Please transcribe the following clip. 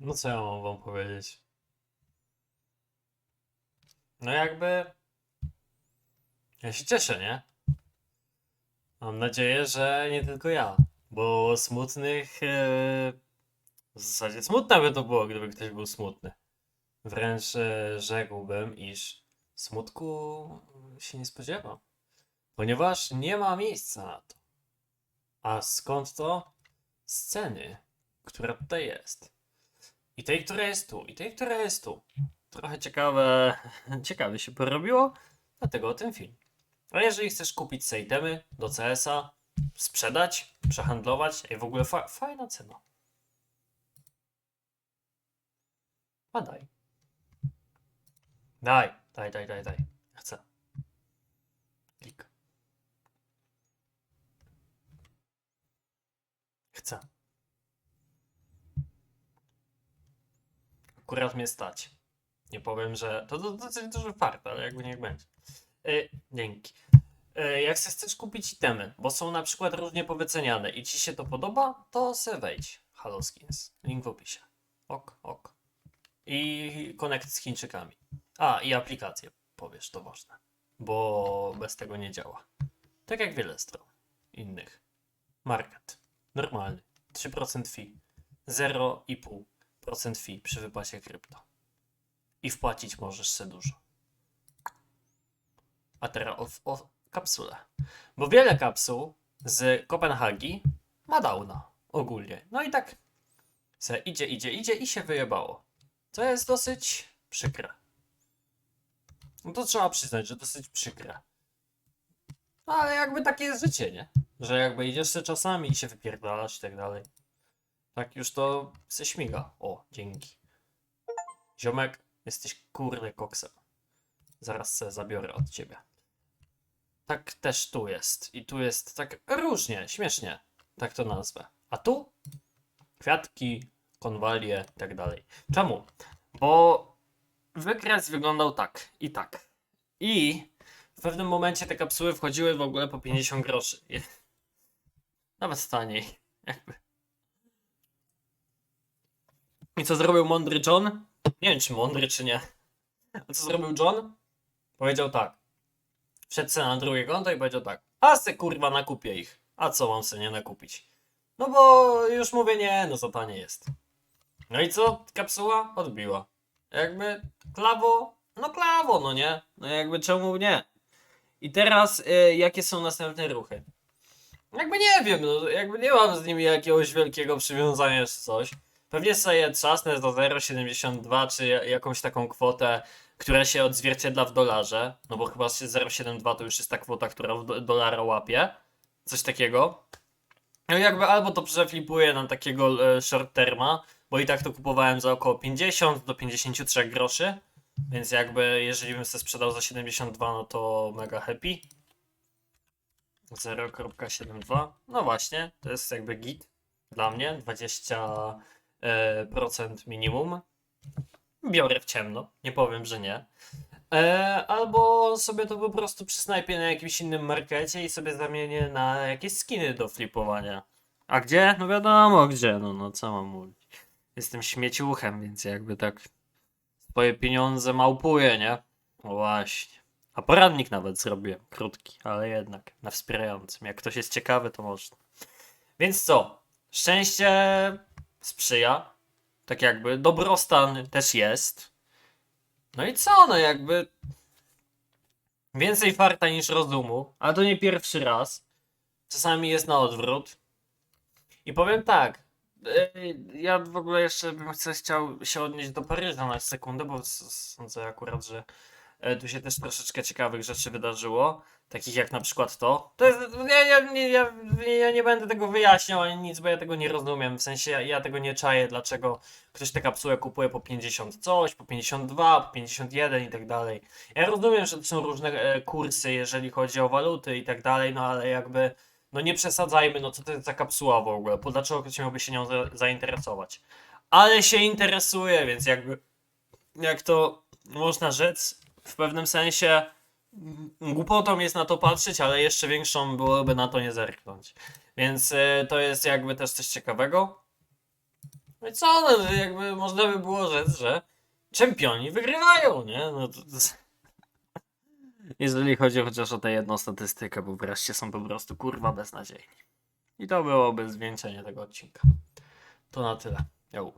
No co ja mam wam powiedzieć? No jakby... Ja się cieszę, nie? Mam nadzieję, że nie tylko ja. Bo smutnych... e, W zasadzie smutne by to było, gdyby ktoś był smutny. Wręcz e, rzekłbym, iż smutku się nie spodziewam. Ponieważ nie ma miejsca na to. A skąd to? Sceny, która tutaj jest. I tej, która jest tu, i tej, która jest tu. Trochę ciekawe, ciekawie się porobiło, dlatego o tym film. A jeżeli chcesz kupić sobie do CS-a, sprzedać, przehandlować, i w ogóle fa fajna cena. A daj. Daj, daj, daj, daj, daj. Chcę. Klik. Chcę. Akurat mnie stać. Nie powiem, że to, to dosyć duży fart, ale jakby niech będzie. E, dzięki. E, jak se chcesz kupić itemy, bo są na przykład różnie powyceniane i ci się to podoba, to se wejdź. Halo Skins. Link w opisie. Ok, ok. I connect z Chińczykami. A, i aplikacje, powiesz, to ważne. Bo bez tego nie działa. Tak jak wiele stron innych. Market. Normalny. 3% fee. 0,5% fee przy wypłacie krypto. I wpłacić możesz se dużo. A teraz o, o kapsule. Bo wiele kapsuł z Kopenhagi ma downa ogólnie. No i tak se idzie, idzie, idzie i się wyjebało. Co jest dosyć przykre. No to trzeba przyznać, że dosyć przykre. No ale jakby takie jest życie, nie? Że jakby idziesz se czasami i się wypierdalasz i tak dalej. Tak już to se śmiga. O, dzięki. Ziomek, jesteś kurde koksem. Zaraz se zabiorę od ciebie. Tak też tu jest. I tu jest tak różnie, śmiesznie. Tak to nazwę. A tu? Kwiatki, konwalie i tak dalej. Czemu? Bo wykres wyglądał tak i tak. I w pewnym momencie te kapsuły wchodziły w ogóle po 50 groszy. Nawet taniej. Jakby. I co zrobił mądry John? Nie wiem, czy mądry, czy nie. A co zrobił John? Powiedział tak. Wszedł na drugie konto i powiedział tak. A se kurwa nakupię ich. A co mam se nie nakupić? No bo już mówię nie, no za tanie jest. No i co? Kapsuła odbiła. Jakby klawo, no klawo, no nie? No jakby czemu nie? I teraz y, jakie są następne ruchy? Jakby nie wiem, no jakby nie mam z nimi jakiegoś wielkiego przywiązania czy coś. Pewnie sobie trzasnę do 0,72 czy ja- jakąś taką kwotę, która się odzwierciedla w dolarze. No bo chyba się 0,72 to już jest ta kwota, która w do, dolara łapie. Coś takiego. No jakby albo to przeflipuję na takiego e, short terma, bo i tak to kupowałem za około 50 do 53 groszy. Więc jakby jeżeli bym sobie sprzedał za 72, no to mega happy. 0,72. No właśnie, to jest jakby git dla mnie. 20% e, procent minimum. Biorę w ciemno, nie powiem, że nie. E, albo sobie to po prostu przysnajpię na jakimś innym markecie i sobie zamienię na jakieś skiny do flipowania. A gdzie? No wiadomo gdzie, no, no co mam mówić. Jestem śmieciuchem, więc jakby tak swoje pieniądze małpuję, nie? No właśnie. A poradnik nawet zrobiłem, krótki, ale jednak na wspierającym. Jak ktoś jest ciekawy, to można. Więc co? Szczęście sprzyja. Tak jakby dobrostan też jest. No i co? No jakby więcej farta niż rozumu, ale to nie pierwszy raz. Czasami jest na odwrót. I powiem tak. yy, Ja w ogóle jeszcze bym chciał się odnieść do Paryża na sekundę, bo sądzę akurat, że tu się też troszeczkę ciekawych rzeczy wydarzyło. Takich jak na przykład to. To jest. Ja, ja, ja, ja nie będę tego wyjaśniał ani nic, bo ja tego nie rozumiem. W sensie ja, ja tego nie czaję, dlaczego ktoś tę kapsułę kupuje po 50 coś, po 52, po 51 i tak dalej. Ja rozumiem, że to są różne e, kursy, jeżeli chodzi o waluty i tak dalej, no ale jakby. No nie przesadzajmy, no co to jest za kapsuła w ogóle? Po dlaczego ktoś miałby się nią za, zainteresować? Ale się interesuje, więc jakby. Jak to można rzec, w pewnym sensie głupotą jest na to patrzeć, ale jeszcze większą byłoby na to nie zerknąć. Więc y, to jest jakby też coś ciekawego. No i co, no, jakby można by było rzec, że czempioni wygrywają, nie? No to, to... Jeżeli chodzi chociaż o tę jedną statystykę, bo wreszcie są po prostu kurwa beznadziejni. I to byłoby zwieńczenie tego odcinka. To na tyle. Jo.